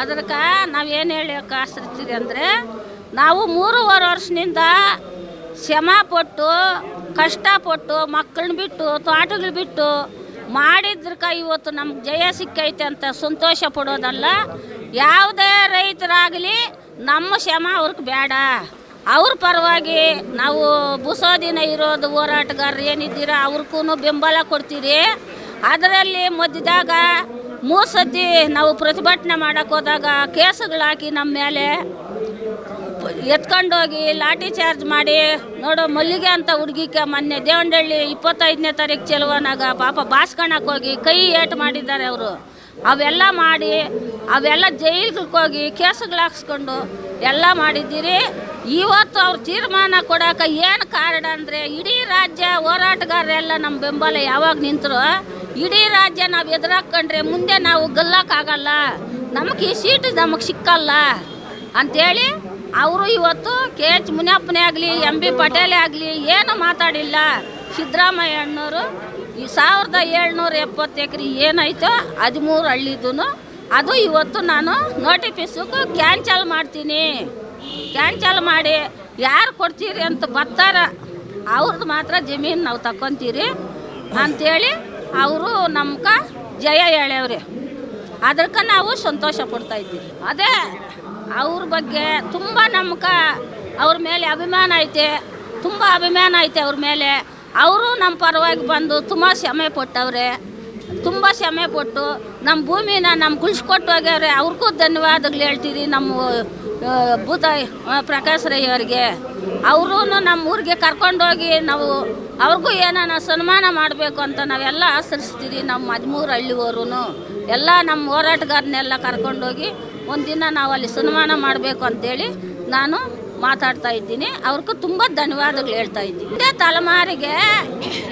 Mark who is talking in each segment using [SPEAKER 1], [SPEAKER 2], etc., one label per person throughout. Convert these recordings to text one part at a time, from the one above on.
[SPEAKER 1] ಅದಕ್ಕೆ ಏನು ಹೇಳಕ್ಕೆ ಆಸರಿಸ್ತೀವಿ ಅಂದರೆ ನಾವು ಮೂರುವರೆ ವರ್ಷದಿಂದ ಶ್ರಮ ಪಟ್ಟು ಕಷ್ಟಪಟ್ಟು ಮಕ್ಕಳನ್ನ ಬಿಟ್ಟು, ತೋಟಗಳು ಬಿಟ್ಟು ಮಾಡಿದ್ರಕ ಇವತ್ತು ನಮ್ಗೆ ಜಯ ಸಿಕ್ಕೈತೆ ಅಂತ ಸಂತೋಷ ಪಡೋದಲ್ಲ. ಯಾವುದೇ ರೈತರಾಗಲಿ ನಮ್ಮ ಶ್ರಮ ಅವ್ರಿಗೆ ಬೇಡ ಅವ್ರ ಪರವಾಗಿ ನಾವು ಬುಸೋದಿನ ಇರೋದು ಹೋರಾಟಗಾರರು ಏನಿದ್ದೀರ ಅವ್ರಿಗೂ ಬೆಂಬಲ ಕೊಡ್ತೀರಿ. ಅದರಲ್ಲಿ ಮಧ್ಯದಾಗ ಮೂರು ಸತಿ ನಾವು ಪ್ರತಿಭಟನೆ ಮಾಡಕ್ಕೆ ಹೋದಾಗ ಕೇಸುಗಳಾಕಿ ನಮ್ಮ ಮೇಲೆ ಎತ್ಕೊಂಡೋಗಿ ಲಾಠಿ ಚಾರ್ಜ್ ಮಾಡಿ, ನೋಡೋ ಮಲ್ಲಿಗೆ ಅಂತ ಹುಡುಗಿಗೆ ಮೊನ್ನೆ ದೇವಂಡಳ್ಳಿ ಇಪ್ಪತ್ತೈದನೇ ತಾರೀಕು ಚೆಲುವನಾಗ ಪಾಪ ಬಾಸ್ಕಣಕ್ಕೆ ಹೋಗಿ ಕೈ ಏಟು ಮಾಡಿದ್ದಾರೆ ಅವರು. ಅವೆಲ್ಲ ಮಾಡಿ, ಅವೆಲ್ಲ ಜೈಲ್ಗೆ ಹೋಗಿ ಕೇಸುಗಳು ಹಾಕ್ಸ್ಕೊಂಡು ಎಲ್ಲ ಮಾಡಿದ್ದೀರಿ. ಇವತ್ತು ಅವ್ರ ತೀರ್ಮಾನ ಕೊಡೋಕೆ ಏನು ಕಾರಣ ಅಂದರೆ ಇಡೀ ರಾಜ್ಯ ಹೋರಾಟಗಾರರೆಲ್ಲ ನಮ್ಮ ಬೆಂಬಲ ಯಾವಾಗ ನಿಂತರು ಇಡೀ ರಾಜ್ಯ ನಾವು ಎದುರಾಕೊಂಡ್ರೆ ಮುಂದೆ ನಾವು ಗೆಲ್ಲಕ್ಕಾಗಲ್ಲ. ನಮಗೆ ಈ ಸೀಟ್ ನಮಗೆ ಸಿಕ್ಕಲ್ಲ. ಅಂಥೇಳಿ ಅವರು ಇವತ್ತು ಕೆ ಎಚ್ ಮುನಿಯಪ್ಪನೇ ಆಗಲಿ, ಎಂ ಬಿ ಪಟೇಲೇ ಆಗಲಿ ಏನು ಮಾತಾಡಿಲ್ಲ. ಸಿದ್ದರಾಮಯ್ಯ ಅಣ್ಣವರು ಈ ಸಾವಿರದ ಏಳ್ನೂರ ಎಪ್ಪತ್ತು ಎಕರೆ ಏನಾಯ್ತೋ ಹದಿಮೂರು ಹಳ್ಳಿದೂ ಅದು ಇವತ್ತು ನಾನು ನೋಟಿಫಿಸಕ್ಕೆ ಕ್ಯಾನ್ಸಲ್ ಮಾಡ್ತೀನಿ. ಕ್ಯಾನ್ಸಲ್ ಮಾಡಿ ಯಾರು ಕೊಡ್ತೀರಿ ಅಂತ ಬರ್ತಾರ ಅವ್ರದ್ದು ಮಾತ್ರ ಜಮೀನು ನಾವು ತಕ್ಕೊಂತೀರಿ ಅಂಥೇಳಿ ಅವರು ನಮ್ಗೆ ಜಯ ಹೇಳ್ಯವ್ರಿ ಅದಕ್ಕೆ ನಾವು ಸಂತೋಷ ಪಡ್ತಾ ಇದ್ದೀವಿ. ಅದೇ ಅವ್ರ ಬಗ್ಗೆ ತುಂಬ ನಮ್ಗೆ ಅವ್ರ ಮೇಲೆ ಅಭಿಮಾನ ಐತೆ, ತುಂಬ ಅಭಿಮಾನ ಐತೆ ಅವ್ರ ಮೇಲೆ. ಅವರು ನಮ್ಮ ಪರವಾಗಿ ಬಂದು ತುಂಬ ಶ್ರಮೆ ಪಟ್ಟವ್ರೆ, ತುಂಬ ಶ್ರಮೆ ಪಟ್ಟು ನಮ್ಮ ಭೂಮಿನ ನಮ್ಮ ಉಳಿಸ್ಕೊಟ್ಟು ಹೋಗ್ಯವ್ರೆ. ಅವ್ರಿಗೂ ಧನ್ಯವಾದಗಳು ಹೇಳ್ತೀರಿ ನಮ್ಮ ಆ, ಭೂತ ಆ, ಪ್ರಕಾಶ್ ರೈ ಅವರಿಗೆ. ಅವರೂ ನಮ್ಮ ಊರಿಗೆ ಕರ್ಕೊಂಡೋಗಿ ನಾವು ಅವ್ರಿಗೂ ಏನಾನ ಸನ್ಮಾನ ಮಾಡಬೇಕು ಅಂತ ನಾವೆಲ್ಲ ಆಚರಿಸ್ತೀವಿ ನಮ್ಮ ಹದಿಮೂರು ಹಳ್ಳಿಯವರು ಎಲ್ಲ ನಮ್ಮ ಹೋರಾಟಗಾರನ್ನೆಲ್ಲ ಕರ್ಕೊಂಡೋಗಿ ಒಂದಿನ ನಾವು ಅಲ್ಲಿ ಸನ್ಮಾನ ಮಾಡಬೇಕು ಅಂತೇಳಿ ನಾನು ಮಾತಾಡ್ತಾ ಇದ್ದೀನಿ. ಅವ್ರಿಗೂ ತುಂಬ ಧನ್ಯವಾದಗಳು ಹೇಳ್ತಾ ಇದ್ದೀನಿ. ಇದೇ ತಲೆಮಾರಿಗೆ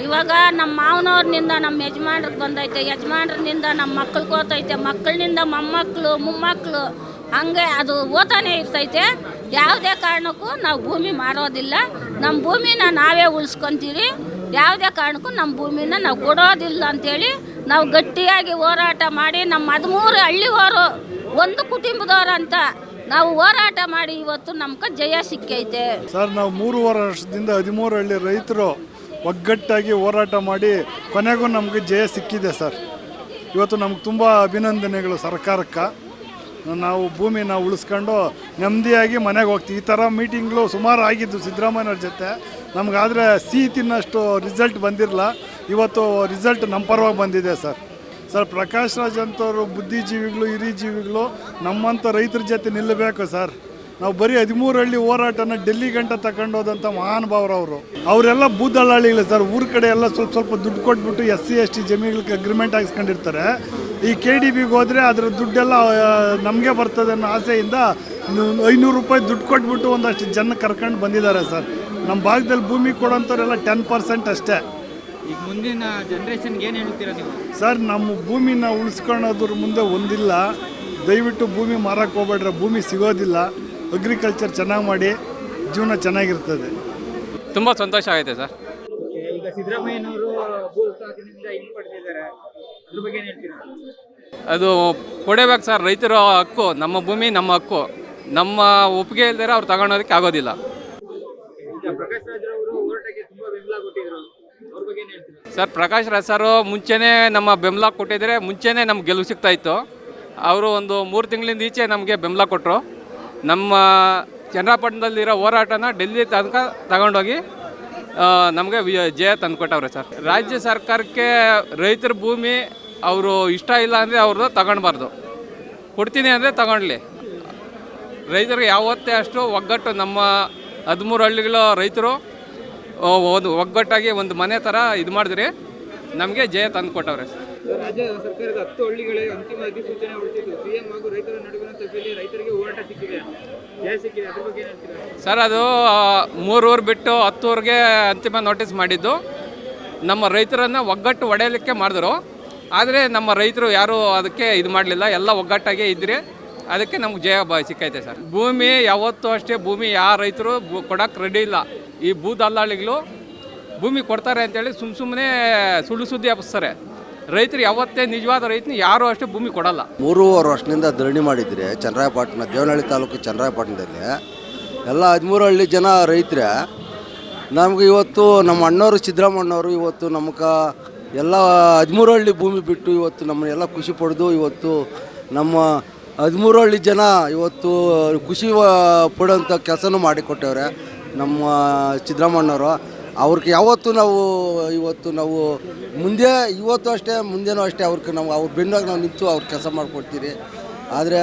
[SPEAKER 1] ಇವಾಗ ನಮ್ಮ ಮಾವನವ್ರನಿಂದ ನಮ್ಮ ಯಜಮಾನ್ರಿಗೆ ಬಂದೈತೆ. ಯಜಮಾನ್ರಿಂದ ನಮ್ಮ ಮಕ್ಕಳಿಗೆ ಓತೈತೆ ಮಕ್ಕಳಿನಿಂದ ಮೊಮ್ಮಕ್ಕಳು ಮೊಮ್ಮಕ್ಕಳು ಹಂಗೆ ಅದು ಓತಾನೆ ಇರ್ತೈತೆ. ಯಾವುದೇ ಕಾರಣಕ್ಕೂ ನಾವು ಭೂಮಿ ಮಾರೋದಿಲ್ಲ. ನಮ್ಮ ಭೂಮಿನ ನಾವೇ ಉಳಿಸ್ಕೊಂತೀವಿ. ಯಾವುದೇ ಕಾರಣಕ್ಕೂ ನಮ್ಮ ಭೂಮಿನ ನಾವು ಕೊಡೋದಿಲ್ಲ ಅಂತೇಳಿ ನಾವು ಗಟ್ಟಿಯಾಗಿ ಹೋರಾಟ ಮಾಡಿ ನಮ್ಮ ಹದಿಮೂರು ಹಳ್ಳಿಯವರು ಒಂದು ಕುಟುಂಬದವ್ರು ಅಂತ ನಾವು ಹೋರಾಟ ಮಾಡಿ ಇವತ್ತು ನಮ್ಗೆ ಜಯ ಸಿಕ್ಕೈತೆ.
[SPEAKER 2] ಸರ್, ನಾವು ಮೂರುವರೆ ವರ್ಷದಿಂದ ಹದಿಮೂರು ಹಳ್ಳಿ ರೈತರು ಒಗ್ಗಟ್ಟಾಗಿ ಹೋರಾಟ ಮಾಡಿ ಕೊನೆಗೂ ನಮಗೆ ಜಯ ಸಿಕ್ಕಿದೆ ಸರ್. ಇವತ್ತು ನಮ್ಗೆ ತುಂಬ ಅಭಿನಂದನೆಗಳು ಸರ್ಕಾರಕ್ಕೆ. ನಾವು ಭೂಮಿನ ಉಳಿಸ್ಕೊಂಡು ನೆಮ್ಮದಿಯಾಗಿ ಮನೆಗೆ ಹೋಗ್ತೀವಿ. ಈ ಥರ ಮೀಟಿಂಗ್ಗಳು ಸುಮಾರು ಆಗಿದ್ದು ಸಿದ್ದರಾಮಯ್ಯವ್ರ ಜೊತೆ. ನಮಗಾದರೆ ಸಿಹಿ ತಿನ್ನಷ್ಟು ರಿಸಲ್ಟ್ ಬಂದಿರಲ್ಲ ಇವತ್ತು ರಿಸಲ್ಟ್ ನಮ್ಮ ಪರವಾಗಿ ಬಂದಿದೆ ಸರ್. ಸರ್, ಪ್ರಕಾಶ್ ರಾಜ್ ಅಂತವರು ಬುದ್ಧಿಜೀವಿಗಳು, ಹಿರಿಜೀವಿಗಳು ನಮ್ಮಂಥ ರೈತರ ಜೊತೆ ನಿಲ್ಲಬೇಕು ಸರ್. ನಾವು ಬರೀ ಹದಿಮೂರು ಹಳ್ಳಿ ಹೋರಾಟನ ಡೆಲ್ಲಿ ಗಂಟ ತಗೊಂಡೋದಂಥ ಮಹಾನುಭಾವರು ಅವರು ಅವರೆಲ್ಲ ಬೂದಳ್ಳಾಳಿಗಳು ಸರ್ ಊರ ಕಡೆ ಎಲ್ಲ ಸ್ವಲ್ಪ ಸ್ವಲ್ಪ ದುಡ್ಡು ಕೊಟ್ಬಿಟ್ಟು ಎಸ್ ಸಿ ಎಸ್ ಟಿ ಜಮೀನುಗಳಿಗೆ ಅಗ್ರಿಮೆಂಟ್ ಹಾಕ್ಸ್ಕೊಂಡಿರ್ತಾರೆ. ಈ ಕೆ ಡಿ ಬಿಗೆ ಹೋದರೆ ಅದರ ದುಡ್ಡೆಲ್ಲ ನಮಗೆ ಬರ್ತದೆ ಅನ್ನೋ ಆಸೆಯಿಂದ ಐನೂರು ರೂಪಾಯಿ ದುಡ್ಡು ಕೊಟ್ಬಿಟ್ಟು ಒಂದಷ್ಟು ಜನ ಕರ್ಕೊಂಡು ಬಂದಿದ್ದಾರೆ ಸರ್. ನಮ್ಮ ಭಾಗದಲ್ಲಿ ಭೂಮಿ ಕೊಡೋಂಥವ್ರೆಲ್ಲ ಟೆನ್ ಪರ್ಸೆಂಟ್ ಅಷ್ಟೇ.
[SPEAKER 3] ಈಗ ಮುಂದಿನ ಜನ್ರೇಷನ್ಗೆ ಏನು ಹೇಳ್ತೀರಾ ನೀವು?
[SPEAKER 2] ಸರ್ ನಮ್ಮ ಭೂಮಿನ ಉಳಿಸ್ಕೊಳ್ಳೋದ್ರ ಮುಂದೆ ಒಂದಿಲ್ಲ. ದಯವಿಟ್ಟು ಭೂಮಿ ಮಾರಕ್ಕೆ ಹೋಗ್ಬೇಡ್ರೆ ಭೂಮಿ ಸಿಗೋದಿಲ್ಲ. ಅಗ್ರಿಕಲ್ಚರ್ ಚೆನ್ನಾಗಿ ಮಾಡಿ ಜೀವನ ಚೆನ್ನಾಗಿರ್ತದೆ.
[SPEAKER 4] ತುಂಬ ಸಂತೋಷ ಆಗೈತೆ ಸರ್.
[SPEAKER 3] ಈಗ ಸಿದ್ದರಾಮಯ್ಯನವರು ಭೂ ಸ್ವಾಧೀನದಿಂದ ಹಿಂಪಡೆದಿದ್ದಾರೆ ಅದ್ರ ಬಗ್ಗೆ ಏನು ಹೇಳ್ತೀರಾ?
[SPEAKER 4] ಅದು ಕೊಡಬೇಕು ಸರ್. ರೈತರ ಹಕ್ಕು ನಮ್ಮ ಭೂಮಿ ನಮ್ಮ ಹಕ್ಕು. ನಮ್ಮ ಒಪ್ಪಿಗೆ ಇಲ್ದಿರೋ ಅವ್ರು ತಗೊಳೋದಕ್ಕೆ ಆಗೋದಿಲ್ಲ.
[SPEAKER 3] ಪ್ರಕಾಶ್ ರಾಜ್ ಹೋರಾಟಕ್ಕೆ ತುಂಬಾ ಬೆಂಬಲ ಕೊಟ್ಟಿದ್ರು. ಅವ್ರ ಬಗ್ಗೆ ಏನು ಹೇಳ್ತೀರಾ?
[SPEAKER 4] ಸರ್ ಪ್ರಕಾಶ್ ರಾಜ್ ಸರ್ ಮುಂಚೆನೇ ನಮ್ಮ ಬೆಂಬಲ ಕೊಟ್ಟಿದ್ರೆ ಮುಂಚೆನೇ ನಮ್ಗೆ ಗೆಲುವು ಸಿಗ್ತಾ ಇತ್ತು. ಅವರು ಒಂದು ಮೂರು ತಿಂಗಳಿಂದ ಈಚೆ ನಮಗೆ ಬೆಂಬಲ ಕೊಟ್ಟರು ನಮ್ಮ ಚನ್ನಪಟ್ಟಣದಲ್ಲಿರೋ ಹೋರಾಟನ ಡೆಲ್ಲಿ ತನಕ ತಗೊಂಡೋಗಿ ನಮಗೆ ಜಯ ತಂದುಕೊಟ್ಟವ್ರೆ ಸರ್. ರಾಜ್ಯ ಸರ್ಕಾರಕ್ಕೆ ರೈತರ ಭೂಮಿ ಅವರು ಇಷ್ಟ ಇಲ್ಲ ಅಂದರೆ ಅವ್ರದ್ದು ತಗೊಳ್ಬಾರ್ದು ಕೊಡ್ತೀನಿ ಅಂದರೆ ತಗೊಳ್ಳಿ ರೈತರಿಗೆ ಯಾವತ್ತೇ ಅಷ್ಟು ಒಗ್ಗಟ್ಟು ನಮ್ಮ ಹದಿಮೂರು ಹಳ್ಳಿಗಳ ರೈತರು ಒಂದು ಒಗ್ಗಟ್ಟಾಗಿ ಒಂದು ಮನೆ ಥರ ಇದು ಮಾಡಿದ್ರಿ ನಮಗೆ ಜಯ ತಂದು ಕೊಟ್ಟವ್ರೆ
[SPEAKER 3] ರಾಜ್ಯ ಸರ್ಕಾರದ ಹತ್ತು ಹಳ್ಳಿಗಳೇ ಅಂತಿಮ ಅಧಿಸೂಚನೆ ಹೊರಟಿದ್ದು. ಸಿಎಂ ಹಾಗೂ ರೈತರ ನಡುವಿನ ಸಭೆಯಲ್ಲಿ ರೈತರಿಗೆ ಹೋರಾಟ ಸಿಕ್ಕಿದೆ. ಸಿಕ್ಕಿದೆ. ಅದ್ರ ಬಗ್ಗೆ
[SPEAKER 4] ಸರ್ ಅದು ಆ, ಮೂರು ಊರು ಬಿಟ್ಟು ಹತ್ತು ಊರಿಗೆ ಅಂತಿಮ ನೋಟಿಸ್ ಮಾಡಿದ್ದು. ನಮ್ಮ ರೈತರನ್ನು ಒಗ್ಗಟ್ಟು ಒಡೆಯಲಿಕ್ಕೆ ಮಾಡಿದ್ರು. ಆದರೆ ನಮ್ಮ ರೈತರು ಯಾರೂ ಅದಕ್ಕೆ ಇದು ಮಾಡಲಿಲ್ಲ. ಎಲ್ಲ ಒಗ್ಗಟ್ಟಾಗೆ ಇದ್ದರೆ ಅದಕ್ಕೆ ನಮ್ಗೆ ಜಯ ಬ ಸಿಕ್ಕೈತೆ ಸರ್. ಭೂಮಿ ಯಾವತ್ತೂ ಅಷ್ಟೇ ಭೂಮಿ ಯಾವ ರೈತರು ಕೊಡೋಕೆ ರೆಡಿ ಇಲ್ಲ. ಈ ಭೂ ದಲ್ಲಾಳಿಗಳು ಭೂಮಿ ಕೊಡ್ತಾರೆ ಅಂತೇಳಿ ಸುಮ್ಮ ಸುಮ್ಮನೆ ಸುಳ್ಳು ಸುದ್ದಿ ಹಬ್ಬಿಸ್ತಾರೆ ರೈತರು ಯಾವತ್ತೇ ನಿಜವಾದ ರೈತನ ಯಾರು ಅಷ್ಟು ಭೂಮಿ ಕೊಡಲ್ಲ.
[SPEAKER 5] ಮೂರುವರೆ ವರ್ಷದಿಂದ ಧರಣಿ ಮಾಡಿದ್ರೆ ಚನ್ನರಾಯಪಟ್ಟಣ ದೇವನಹಳ್ಳಿ ತಾಲೂಕು ಚಂದ್ರಾಯಪಟ್ಟಣದಲ್ಲಿ. ಎಲ್ಲ ಹದಿಮೂರು ಹಳ್ಳಿ ಜನ ರೈತರ. ನಮ್ಗೆ ಇವತ್ತು ನಮ್ಮ ಅಣ್ಣವರು ಸಿದ್ದರಾಮಣ್ಣವರು ಇವತ್ತು ನಮ್ಗೆ ಎಲ್ಲ ಹದಿಮೂರು ಹಳ್ಳಿ ಭೂಮಿ ಬಿಟ್ಟು ಇವತ್ತು ನಮ್ಮನ್ನೆಲ್ಲ ಖುಷಿ ಪಡೆದು ಇವತ್ತು ನಮ್ಮ ಹದಿಮೂರು ಹಳ್ಳಿ ಜನ ಇವತ್ತು ಖುಷಿ ಪಡೋಂಥ ಕೆಲಸನೂ ಮಾಡಿಕೊಟ್ಟವ್ರೆ ನಮ್ಮ ಸಿದ್ದರಾಮಣ್ಣವರು ಅವ್ರಿಗೆ ಯಾವತ್ತು ನಾವು ಇವತ್ತು ನಾವು ಮುಂದೆ ಇವತ್ತು ಅಷ್ಟೇ ಮುಂದೆನೂ ಅಷ್ಟೇ ಅವ್ರಿಗೆ ನಾವು ಅವ್ರ ಬೆನ್ನಾಗ ನಾವು ನಿಂತು ಅವ್ರ ಕೆಲಸ ಮಾಡಿಕೊಡ್ತೀರಿ. ಆದರೆ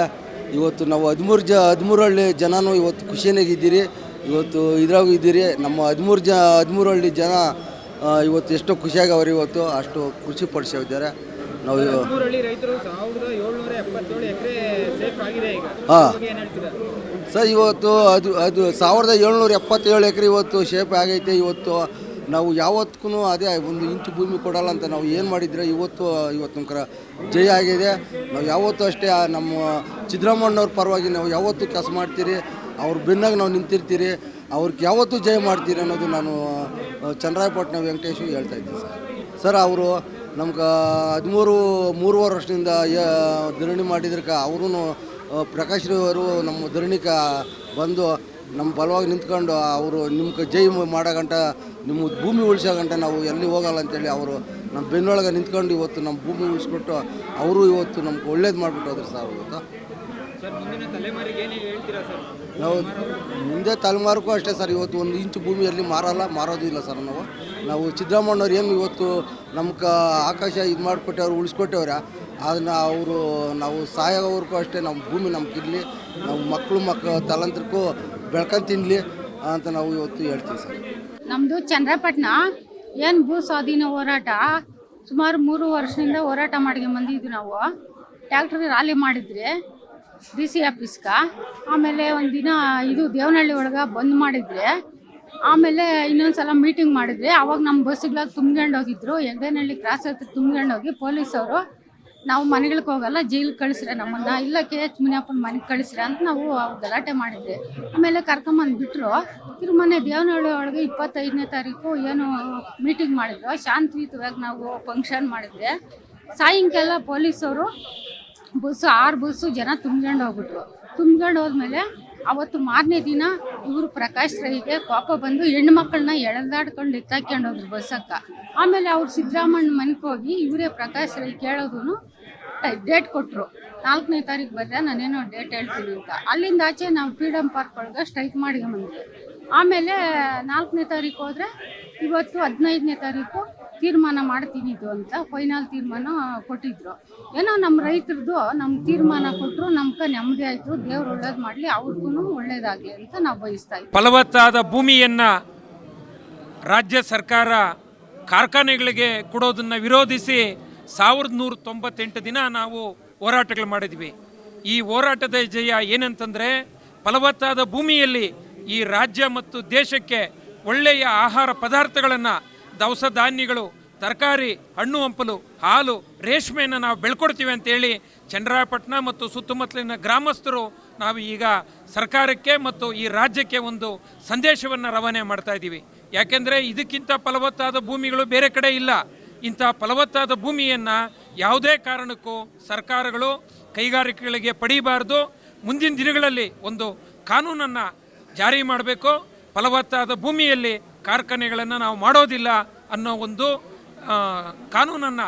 [SPEAKER 5] ಇವತ್ತು ನಾವು ಹದಿಮೂರು ಜ ಹದಿಮೂರು ಹಳ್ಳಿ ಜನನೂ ಇವತ್ತು ಖುಷಿಯಾಗಿದ್ದೀರಿ ಇವತ್ತು ಇದ್ರಾಗೂ ಇದ್ದೀರಿ. ನಮ್ಮ ಹದಿಮೂರು ಜ ಹದಿಮೂರು ಹಳ್ಳಿ ಜನ ಇವತ್ತು ಎಷ್ಟೋ ಖುಷಿಯಾಗಿ ಅವ್ರು ಇವತ್ತು ಅಷ್ಟು ಖುಷಿ ಪಡಿಸಿದ್ದಾರೆ ನಾವು ಹಾಂ. ಸರ್, ಇವತ್ತು ಅದು ಅದು ಸಾವಿರದ ಏಳ್ನೂರ ಎಪ್ಪತ್ತೇಳು ಎಕರೆ ಇವತ್ತು ಶೇಪ್ ಆಗೈತೆ, ಇವತ್ತು ನಾವು ಯಾವತ್ತೂ ಅದೇ ಒಂದು ಇಂಚು ಭೂಮಿ ಕೊಡಲ್ಲ ಅಂತ ನಾವು ಏನು ಮಾಡಿದ್ರೆ ಇವತ್ತು ಇವತ್ತು ಕರ ಜಯ ಆಗಿದೆ. ನಾವು ಯಾವತ್ತೂ ಅಷ್ಟೇ ನಮ್ಮ ಸಿದ್ದರಾಮಣ್ಣವ್ರ ಪರವಾಗಿ ನಾವು ಯಾವತ್ತೂ ಕೆಲಸ ಮಾಡ್ತೀರಿ, ಅವ್ರ ಬೆನ್ನಾಗ ನಾವು ನಿಂತಿರ್ತೀರಿ, ಅವ್ರಿಗೆ ಯಾವತ್ತೂ ಜಯ ಮಾಡ್ತೀರಿ ಅನ್ನೋದು ನಾನು ಚಂದ್ರಾಯಪಟ್ಟಣ ವೆಂಕಟೇಶ್ ಹೇಳ್ತಾ ಇದ್ದೀನಿ ಸರ್. ಸರ್, ಅವರು ನಮ್ಗೆ ಹದಿಮೂರು, ಮೂರುವರೆ ವರ್ಷದಿಂದ ಧರಣಿ ಮಾಡಿದ್ರಕ ಅವರು ಪ್ರಕಾಶ್ ರವರು ಅವರು ನಮ್ಮ ಧರಣಿಕ ಬಂದು ನಮ್ಮ ಬಲವಾಗಿ ನಿಂತ್ಕೊಂಡು ಅವರು ನಿಮ್ಗೆ ಜೈ ಮಾಡೋ ಗಂಟ ನಿಮ್ಮ ಭೂಮಿ ಉಳಿಸೋ ಗಂಟ ನಾವು ಎಲ್ಲಿ ಹೋಗಲ್ಲ ಅಂತೇಳಿ ಅವರು ನಮ್ಮ ಬೆನ್ನೊಳಗೆ ನಿಂತ್ಕೊಂಡು ಇವತ್ತು ನಮ್ಮ ಭೂಮಿ ಉಳಿಸ್ಬಿಟ್ಟು ಅವರು ಇವತ್ತು ನಮ್ಗೆ ಒಳ್ಳೇದು ಮಾಡಿಬಿಟ್ಟು ಹೋದ್ರು ಸರ್ ಇವತ್ತು ನಾವು ಮುಂದೆ ತಲೆಮಾರಿಗೂ ಅಷ್ಟೇ ಸರ್ ಇವತ್ತು ಒಂದು ಇಂಚು ಭೂಮಿಯಲ್ಲಿ ಮಾರಲ್ಲ ಮಾರೋದು ಇಲ್ಲ ಸರ್ ನಾವು. ನಾವು ಸಿದ್ದರಾಮಣ್ಣವ್ರು ಏನು ಇವತ್ತು ನಮ್ಗೆ ಆಕಾಶ ಇದು ಮಾಡಿಕೊಟ್ಟವ್ರು ಉಳಿಸ್ಕೊಟ್ಟವ್ರೆ ಅದನ್ನ ಅವರು ನಾವು ಸಾಯೋವರೆಗೂ ಅಷ್ಟೇ ನಮ್ಮ ಭೂಮಿ ನಮಗಿರಲಿ, ನಮ್ಮ ಮಕ್ಕಳು ಮಕ್ಕಳು ತಲಂತ್ರಕ್ಕೂ ಬೆಳ್ಕೊಂಡು ತಿನ್ನಲಿ ಅಂತ ನಾವು ಇವತ್ತು ಹೇಳ್ತೀವಿ ಸರ್.
[SPEAKER 6] ನಮ್ಮದು ಚಂದ್ರಪಟ್ಟಣ ಏನು ಭೂ ಸ್ವಾಧೀನ ಹೋರಾಟ, ಸುಮಾರು ಮೂರು ವರ್ಷದಿಂದ ಹೋರಾಟ ಮಾಡ್ಕೊಂಡು ಬಂದಿದ್ವಿ ನಾವು. ಟ್ಯಾಕ್ಟ್ರ್ ರಾಲಿ ಮಾಡಿದ್ರಿ ಡಿ ಸಿ ಆಫೀಸ್ಗ ಆಮೇಲೆ ಒಂದು ದಿನ ಇದು ದೇವನಹಳ್ಳಿ ಒಳಗೆ ಬಂದ್ ಮಾಡಿದ್ರಿ, ಆಮೇಲೆ ಇನ್ನೊಂದು ಸಲ ಮೀಟಿಂಗ್ ಮಾಡಿದ್ರಿ, ಅವಾಗ ನಮ್ಮ ಬಸ್ಸುಗಳಾಗ ತುಂಬ್ಕೊಂಡು ಹೋಗಿದ್ರು. ಎಂಗೇನಹಳ್ಳಿ ಕ್ರಾಸ್ ಹತ್ರ ತುಂಬ್ಕೊಂಡು ಹೋಗಿ ಪೊಲೀಸವರು ನಾವು ಮನೆಗಳಿಗೆ ಹೋಗಲ್ಲ, ಜೈಲಿಗೆ ಕಳಿಸ್ರೆ ನಮ್ಮನ್ನ. ಇಲ್ಲ ಕೆ ಎಚ್ ಮುನಿಯಪ್ಪನ ಮನೆಗೆ ಕಳಿಸ್ರೆ ಅಂತ ನಾವು ಗಲಾಟೆ ಮಾಡಿದ್ವಿ. ಆಮೇಲೆ ಕರ್ಕೊಂಬಂದು ಬಿಟ್ಟರು ತಿರುಮನೆ ದೇವನಹಳ್ಳಿ ಒಳಗೆ ಇಪ್ಪತ್ತೈದನೇ ತಾರೀಕು ಏನು ಮೀಟಿಂಗ್ ಮಾಡಿದ್ರು. ಶಾಂತಿಯುತವಾಗಿ ನಾವು ಫಂಕ್ಷನ್ ಮಾಡಿದ್ವಿ. ಸಾಯಂಕಾಲ ಪೊಲೀಸವರು ಬಸ್ಸು, ಆರು ಬಸ್ಸು ಜನ ತುಂಬ್ಕೊಂಡು ಹೋಗ್ಬಿಟ್ರು. ತುಂಬ್ಕೊಂಡು ಹೋದ್ಮೇಲೆ ಅವತ್ತು ಮಾರನೇ ದಿನ ಇವರು ಪ್ರಕಾಶ್ ರೈಗೆ ಕೋಪ ಬಂದು ಹೆಣ್ಣು ಮಕ್ಕಳನ್ನ ಎಳೆದಾಡ್ಕೊಂಡು ಎತ್ತಾಕೊಂಡು ಹೋದ್ರು ಬಸ್ಸಕ್ಕ ಆಮೇಲೆ ಅವ್ರು ಸಿದ್ದರಾಮಣ್ಣ ಮನೆಗೆ ಹೋಗಿ ಇವರೇ ಪ್ರಕಾಶ್ ರೈ ಕೇಳೋದು ಡೇಟ್ ಕೊಟ್ಟರು ನಾಲ್ಕನೇ ತಾರೀಕು ಬರ್ರೆ ನಾನೇನೋ ಡೇಟ್ ಹೇಳ್ತೀನಿ ಅಂತ. ಅಲ್ಲಿಂದ ಆಚೆ ನಾವು ಫ್ರೀಡಮ್ ಪಾರ್ಕ್ ಒಳಗೆ ಸ್ಟ್ರೈಕ್ ಮಾಡ್ಕೊಂಬಂದ್ವಿ ಆಮೇಲೆ ನಾಲ್ಕನೇ ತಾರೀಕು ಹೋದರೆ ಇವತ್ತು ಹದಿನೈದನೇ ತಾರೀಕು ತೀರ್ಮಾನ ಮಾಡ್ತೀನಿ ಇದು ಅಂತ ಫೈನಲ್ ತೀರ್ಮಾನ ಕೊಟ್ಟಿದ್ರು. ಏನೋ ನಮ್ಮ ರೈತರದ್ದು ನಮ್ಮ ತೀರ್ಮಾನ ಕೊಟ್ಟರು ನಮ್ಗೆ ನೆಮ್ಮದಿ ಆಯಿತು, ದೇವ್ರು ಒಳ್ಳೇದು ಮಾಡಲಿ ಅವ್ರಿಗೂ ಒಳ್ಳೇದಾಗಲಿ ಅಂತ ನಾವು ಬಯಸ್ತಾ ಇದ್ದೀವಿ
[SPEAKER 7] ಫಲವತ್ತಾದ ಭೂಮಿಯನ್ನು ರಾಜ್ಯ ಸರ್ಕಾರ ಕಾರ್ಖಾನೆಗಳಿಗೆ ಕೊಡೋದನ್ನು ವಿರೋಧಿಸಿ ಸಾವಿರದ ನೂರ ತೊಂಬತ್ತೆಂಟು ದಿನ ನಾವು ಹೋರಾಟಗಳು ಮಾಡಿದ್ವಿ. ಈ ಹೋರಾಟದ ಜಯ ಏನಂತಂದರೆ ಫಲವತ್ತಾದ ಭೂಮಿಯಲ್ಲಿ ಈ ರಾಜ್ಯ ಮತ್ತು ದೇಶಕ್ಕೆ ಒಳ್ಳೆಯ ಆಹಾರ ಪದಾರ್ಥಗಳನ್ನು, ದವಸ ಧಾನ್ಯಗಳು, ತರಕಾರಿ, ಹಣ್ಣು ಹಂಪಲು, ಹಾಲು ರೇಷ್ಮೆಯನ್ನು ನಾವು ಬೆಳ್ಕೊಡ್ತೀವಿ ಅಂತೇಳಿ ಚಂದ್ರಾಯಪಟ್ಟಣ ಮತ್ತು ಸುತ್ತಮುತ್ತಲಿನ ಗ್ರಾಮಸ್ಥರು ನಾವು ಈಗ ಸರ್ಕಾರಕ್ಕೆ ಮತ್ತು ಈ ರಾಜ್ಯಕ್ಕೆ ಒಂದು ಸಂದೇಶವನ್ನು ರವಾನೆ ಮಾಡ್ತಾ ಇದ್ದೀವಿ. ಯಾಕೆಂದರೆ ಇದಕ್ಕಿಂತ ಫಲವತ್ತಾದ ಭೂಮಿಗಳು ಬೇರೆ ಕಡೆ ಇಲ್ಲ. ಇಂಥ ಫಲವತ್ತಾದ ಭೂಮಿಯನ್ನು ಯಾವುದೇ ಕಾರಣಕ್ಕೂ ಸರ್ಕಾರಗಳು ಕೈಗಾರಿಕೆಗಳಿಗೆ ಪಡೀಬಾರ್ದು. ಮುಂದಿನ ದಿನಗಳಲ್ಲಿ ಒಂದು ಕಾನೂನನ್ನು ಜಾರಿ ಮಾಡಬೇಕು. ಫಲವತ್ತಾದ ಭೂಮಿಯಲ್ಲಿ ಕಾರ್ಖಾನೆಗಳನ್ನು ನಾವು ಮಾಡೋದಿಲ್ಲ ಅನ್ನೋ ಒಂದು ಕಾನೂನನ್ನು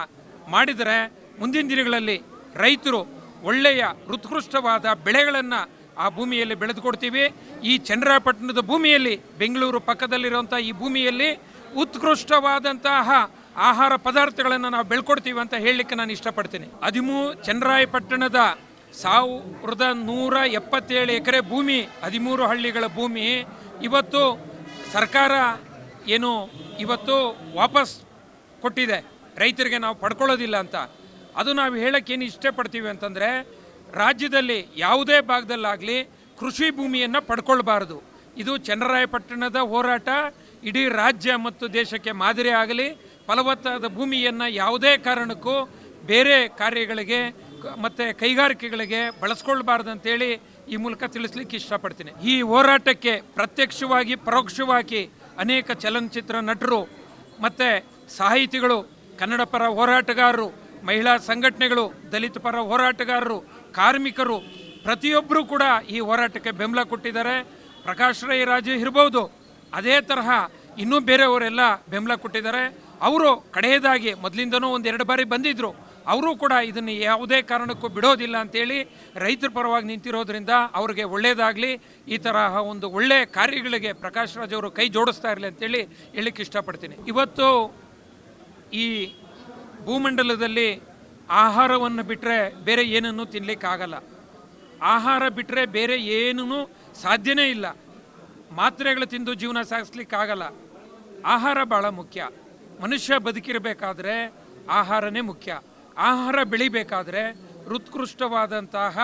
[SPEAKER 7] ಮಾಡಿದರೆ ಮುಂದಿನ ದಿನಗಳಲ್ಲಿ ರೈತರು ಒಳ್ಳೆಯ ಉತ್ಕೃಷ್ಟವಾದ ಬೆಳೆಗಳನ್ನು ಆ ಭೂಮಿಯಲ್ಲಿ ಬೆಳೆದುಕೊಡ್ತೀವಿ ಈ ಚನ್ನರಾಯಪಟ್ಟಣದ ಭೂಮಿಯಲ್ಲಿ, ಬೆಂಗಳೂರು ಪಕ್ಕದಲ್ಲಿರುವಂಥ ಈ ಭೂಮಿಯಲ್ಲಿ ಉತ್ಕೃಷ್ಟವಾದಂತಹ ಆಹಾರ ಪದಾರ್ಥಗಳನ್ನು ನಾವು ಬೆಳ್ಕೊಡ್ತೀವಿ ಅಂತ ಹೇಳಲಿಕ್ಕೆ ನಾನು ಇಷ್ಟಪಡ್ತೀನಿ. ಹದಿಮೂ ಚನ್ನರಾಯಪಟ್ಟಣದ ಸಾವಿರದ ನೂರ ಎಪ್ಪತ್ತೇಳು ಎಕರೆ ಭೂಮಿ, ಹದಿಮೂರು ಹಳ್ಳಿಗಳ ಭೂಮಿ. ಇವತ್ತು ಸರ್ಕಾರ ಏನು ಇವತ್ತು ವಾಪಸ್ ಕೊಟ್ಟಿದೆ. ರೈತರಿಗೆ ನಾವು ಪಡ್ಕೊಳ್ಳೋದಿಲ್ಲ ಅಂತ. ಅದು ನಾವು ಹೇಳೋಕ್ಕೇನು ಇಷ್ಟಪಡ್ತೀವಿ ಅಂತಂದರೆ, ರಾಜ್ಯದಲ್ಲಿ ಯಾವುದೇ ಭಾಗದಲ್ಲಾಗಲಿ ಕೃಷಿ ಭೂಮಿಯನ್ನು ಪಡ್ಕೊಳ್ಬಾರ್ದು. ಇದು ಚನ್ನರಾಯಪಟ್ಟಣದ ಹೋರಾಟ, ಇಡೀ ರಾಜ್ಯ ಮತ್ತು ದೇಶಕ್ಕೆ ಮಾದರಿ ಆಗಲಿ, ಫಲವತ್ತಾದ ಭೂಮಿಯನ್ನು ಯಾವುದೇ ಕಾರಣಕ್ಕೂ ಬೇರೆ ಕಾರ್ಯಗಳಿಗೆ ಮತ್ತೆ ಕೈಗಾರಿಕೆಗಳಿಗೆ ಬಳಸ್ಕೊಳ್ಬಾರ್ದು ಅಂತೇಳಿ ಈ ಮೂಲಕ ತಿಳಿಸ್ಲಿಕ್ಕೆ ಇಷ್ಟಪಡ್ತೀನಿ. ಈ ಹೋರಾಟಕ್ಕೆ ಪ್ರತ್ಯಕ್ಷವಾಗಿ, ಪರೋಕ್ಷವಾಗಿ ಅನೇಕ ಚಲನಚಿತ್ರ ನಟರು ಮತ್ತು ಸಾಹಿತಿಗಳು, ಕನ್ನಡ ಪರ ಹೋರಾಟಗಾರರು, ಮಹಿಳಾ ಸಂಘಟನೆಗಳು, ದಲಿತ ಪರ ಹೋರಾಟಗಾರರು, ಕಾರ್ಮಿಕರು ಪ್ರತಿಯೊಬ್ಬರೂ ಕೂಡ ಈ ಹೋರಾಟಕ್ಕೆ ಬೆಂಬಲ ಕೊಟ್ಟಿದ್ದಾರೆ. ಪ್ರಕಾಶ್ ರೈ ರಾಜು ಇರ್ಬೋದು, ಅದೇ ತರಹ ಇನ್ನೂ ಬೇರೆಯವರೆಲ್ಲ ಬೆಂಬಲ ಕೊಟ್ಟಿದ್ದಾರೆ. ಅವರು ಕಡೆಯದಾಗಿ ಮೊದಲಿಂದನೂ ಒಂದು ಎರಡು ಬಾರಿ ಬಂದಿದ್ದರು ಅವರು ಕೂಡ ಇದನ್ನು ಯಾವುದೇ ಕಾರಣಕ್ಕೂ ಬಿಡೋದಿಲ್ಲ ಅಂತೇಳಿ ರೈತರ ಪರವಾಗಿ ನಿಂತಿರೋದ್ರಿಂದ ಅವ್ರಿಗೆ ಒಳ್ಳೇದಾಗಲಿ, ಈ ತರಹ ಒಂದು ಒಳ್ಳೆ ಕಾರ್ಯಗಳಿಗೆ ಪ್ರಕಾಶ್ ರಾಜ್ ಅವರು ಕೈ ಜೋಡಿಸ್ತಾ ಇರಲಿ ಅಂತೇಳಿ ಹೇಳಲಿಕ್ಕೆ ಇಷ್ಟಪಡ್ತೀನಿ. ಇವತ್ತು ಈ ಭೂಮಂಡಲದಲ್ಲಿ ಆಹಾರವನ್ನು ಬಿಟ್ಟರೆ ಬೇರೆ ಏನನ್ನೂ ತಿನ್ನಲಿಕ್ಕಾಗಲ್ಲ ಆಹಾರ ಬಿಟ್ಟರೆ ಬೇರೆ ಏನೂ ಸಾಧ್ಯನೇ ಇಲ್ಲ. ಮಾತ್ರೆಗಳು ತಿಂದು ಜೀವನ ಸಾಗಿಸ್ಲಿಕ್ಕಾಗಲ್ಲ ಆಹಾರ ಭಾಳ ಮುಖ್ಯ. ಮನುಷ್ಯ ಬದುಕಿರಬೇಕಾದ್ರೆ ಆಹಾರನೇ ಮುಖ್ಯ. ಆಹಾರ ಬೆಳಿಬೇಕಾದ್ರೆ ಉತ್ಕೃಷ್ಟವಾದಂತಹ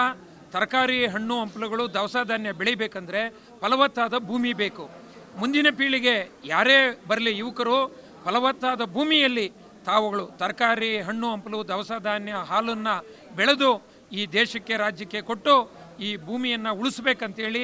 [SPEAKER 7] ತರಕಾರಿ ಹಣ್ಣು ಹಂಪಲುಗಳು ದವಸ ಧಾನ್ಯ ಬೆಳಿಬೇಕಂದ್ರೆ ಫಲವತ್ತಾದ ಭೂಮಿ ಬೇಕು. ಮುಂದಿನ ಪೀಳಿಗೆ ಯಾರೇ ಬರಲಿ ಯುವಕರು, ಫಲವತ್ತಾದ ಭೂಮಿಯಲ್ಲಿ ತಾವುಗಳು ತರಕಾರಿ, ಹಣ್ಣು ಹಂಪಲು, ದವಸ ಧಾನ್ಯ ಹಾಲನ್ನು ಬೆಳೆದು ಈ ದೇಶಕ್ಕೆ, ರಾಜ್ಯಕ್ಕೆ ಕೊಟ್ಟು ಈ ಭೂಮಿಯನ್ನು ಉಳಿಸ್ಬೇಕಂತೇಳಿ